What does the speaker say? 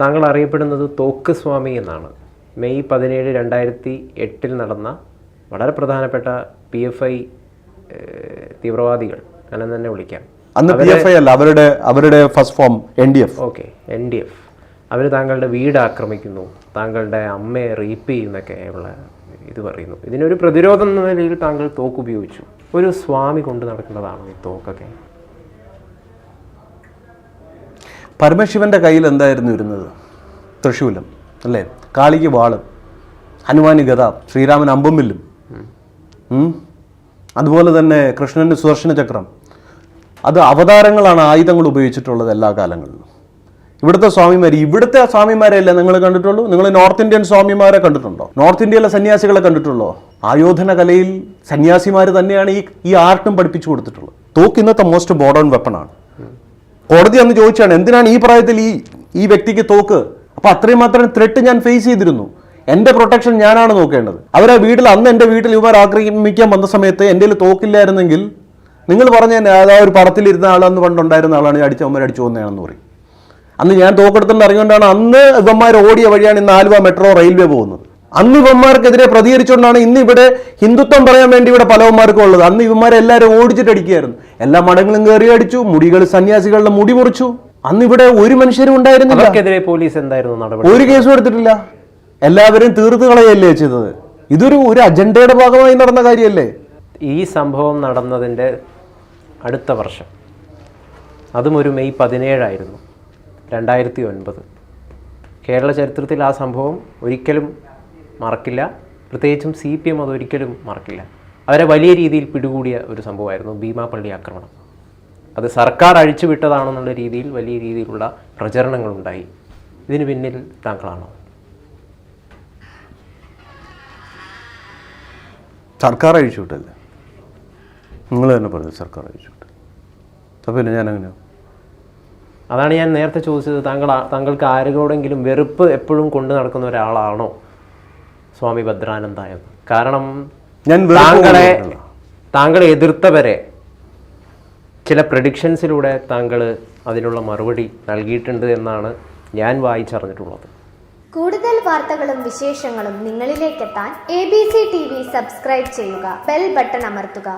താങ്കൾ അറിയപ്പെടുന്നത് തോക്ക് സ്വാമി എന്നാണ്. മെയ് പതിനേഴ് രണ്ടായിരത്തി എട്ടിൽ നടന്ന വളരെ പ്രധാനപ്പെട്ട പി എഫ് ഐ തീവ്രവാദികൾ അങ്ങനെ തന്നെ വിളിക്കാം. അന്ന് പി എഫ് ഐ അല്ല അവരുടെ അവരുടെ first form N D F. Okay N D F. അവർ താങ്കളുടെ വീട് ആക്രമിക്കുന്നു താങ്കളുടെ അമ്മയെ റീപ്പ് ചെയ്യുന്നൊക്കെ ഉള്ള ഇത് പറയുന്നു. ഇതിനൊരു പ്രതിരോധം എന്ന നിലയിൽ താങ്കൾ തോക്ക് ഉപയോഗിച്ചു. ഒരു സ്വാമി കൊണ്ട് നടക്കുന്നതാണോ ഈ തോക്കൊക്കെ? പരമശിവന്റെ കയ്യിൽ എന്തായിരുന്നു ഇരുന്നത്? തൃശൂലം അല്ലേ? കാളിക്ക് വാൾ ഹനുമാന് ഗത ശ്രീരാമൻ അമ്പുമില്ലും. അതുപോലെ തന്നെ കൃഷ്ണന്റെ സുദർശന ചക്രം. അത് അവതാരങ്ങളാണ് ആയുധങ്ങൾ ഉപയോഗിച്ചിട്ടുള്ളത് എല്ലാ കാലങ്ങളിലും. ഇവിടുത്തെ സ്വാമിമാർ ഇവിടുത്തെ സ്വാമിമാരെയല്ലേ നിങ്ങൾ കണ്ടിട്ടുള്ളൂ? നിങ്ങൾ നോർത്ത് ഇന്ത്യൻ സ്വാമിമാരെ കണ്ടിട്ടുണ്ടോ? നോർത്ത് ഇന്ത്യയിലെ സന്യാസികളെ കണ്ടിട്ടുള്ളോ? ആയോധന കലയിൽ സന്യാസിമാർ തന്നെയാണ് ഈ ഈ ആർട്ടും പഠിപ്പിച്ചു കൊടുത്തിട്ടുള്ളത്. തോക്ക് ഇന്നത്തെ മോസ്റ്റ് മോഡേൺ വെപ്പണാണ് കോടതി അന്ന് ചോദിച്ചാണ് എന്തിനാണ് ഈ പ്രായത്തിൽ ഈ ഈ വ്യക്തിക്ക് തോക്ക്? അപ്പോൾ അത്രയും മാത്രം ത്രെട്ട് ഞാൻ ഫേസ് ചെയ്തിരുന്നു. എന്റെ പ്രൊട്ടക്ഷൻ ഞാനാണ് നോക്കേണ്ടത്. അവരെ വീട്ടിൽ അന്ന് എന്റെ വീട്ടിൽ ഇവർ ആക്രമിക്കാൻ വന്ന സമയത്ത് എന്റെ കയ്യിൽ തോക്കില്ലായിരുന്നെങ്കിൽ നിങ്ങൾ പറഞ്ഞ തന്നെ അതാ ഒരു പടത്തിലിരുന്ന ആളെന്ന് പണ്ടുണ്ടായിരുന്ന ആളാണ് അടിച്ച അമ്മ അടിച്ചു പോകുന്നതാണെന്ന് പറയും. അന്ന് ഞാൻ തോക്കെടുത്തുകൊണ്ട് അറിഞ്ഞുകൊണ്ടാണ് അന്ന് ഇവന്മാർ ഓടിയ വഴിയാണ് ഇന്ന് ആലുവ മെട്രോ റെയിൽവേ പോകുന്നത്. അന്ന് ഇവന്മാർക്കെതിരെ പ്രതികരിച്ചുകൊണ്ടാണ് ഇന്ന് ഇവിടെ ഹിന്ദുത്വം പറയാൻ വേണ്ടി ഇവിടെ പലവന്മാർക്കും ഉള്ളത്. അന്ന് ഇവന്മാരെ എല്ലാവരും ഓടിച്ചിട്ട് അടിക്കുകയായിരുന്നു. എല്ലാ മടങ്ങളും കയറി അടിച്ചു മുടികൾ സന്യാസികളുടെ മുടി മുറിച്ചു. അന്ന് ഇവിടെ ഒരു മനുഷ്യരും ഉണ്ടായിരുന്നില്ല. പോലീസ് എന്തായിരുന്നു നടപടി? ഒരു കേസും എടുത്തിട്ടില്ല. എല്ലാവരും തീർത്ത് കളയല്ലേ ചെയ്തത്. ഇതൊരു ഒരു അജണ്ടയുടെ ഭാഗമായി നടന്ന കാര്യമല്ലേ? ഈ സംഭവം നടന്നതിന്റെ അടുത്ത വർഷം. അതും ഒരു മെയ് പതിനേഴായിരുന്നു രണ്ടായിരത്തി ഒൻപത്. കേരള ചരിത്രത്തിൽ ആ സംഭവം ഒരിക്കലും മറക്കില്ല. പ്രത്യേകിച്ചും സി പി എം അതൊരിക്കലും മറക്കില്ല. അവരെ വലിയ രീതിയിൽ പിടികൂടിയ ഒരു സംഭവമായിരുന്നു ഭീമാപള്ളി ആക്രമണം. അത് സർക്കാർ അഴിച്ചുവിട്ടതാണെന്നുള്ള രീതിയിൽ വലിയ രീതിയിലുള്ള പ്രചരണങ്ങളുണ്ടായി. ഇതിന് പിന്നിൽ താങ്കളാണോ? സർക്കാർ അഴിച്ചുവിട്ടല്ലേ നിങ്ങൾ തന്നെ പറഞ്ഞു സർക്കാർ അഴിച്ചുവിട്ട് അപ്പോൾ പിന്നെ ഞാൻ അങ്ങനെയോ അതാണ് ഞാൻ നേരത്തെ ചോദിച്ചത്. താങ്കൾ താങ്കൾക്ക് ആരോടെങ്കിലും വെറുപ്പ് എപ്പോഴും കൊണ്ടു നടക്കുന്ന ഒരാളാണോ? സ്വാമി ഭദ്രാനന്ദ എന്ന് കാരണം ഞാൻ താങ്കളെ. താങ്കളെ എതിർത്തവരെ ചില പ്രഡിക്ഷൻസിലൂടെ താങ്കൾ അതിനുള്ള മറുപടി നൽകിയിട്ടുണ്ട് എന്നാണ് ഞാൻ വായിച്ചറിഞ്ഞിട്ടുള്ളത്. കൂടുതൽ വാർത്തകളും വിശേഷങ്ങളും നിങ്ങളിലേക്കെത്താൻ A B C T V subscribe ചെയ്യുക ബെൽ ബട്ടൺ അമർത്തുക.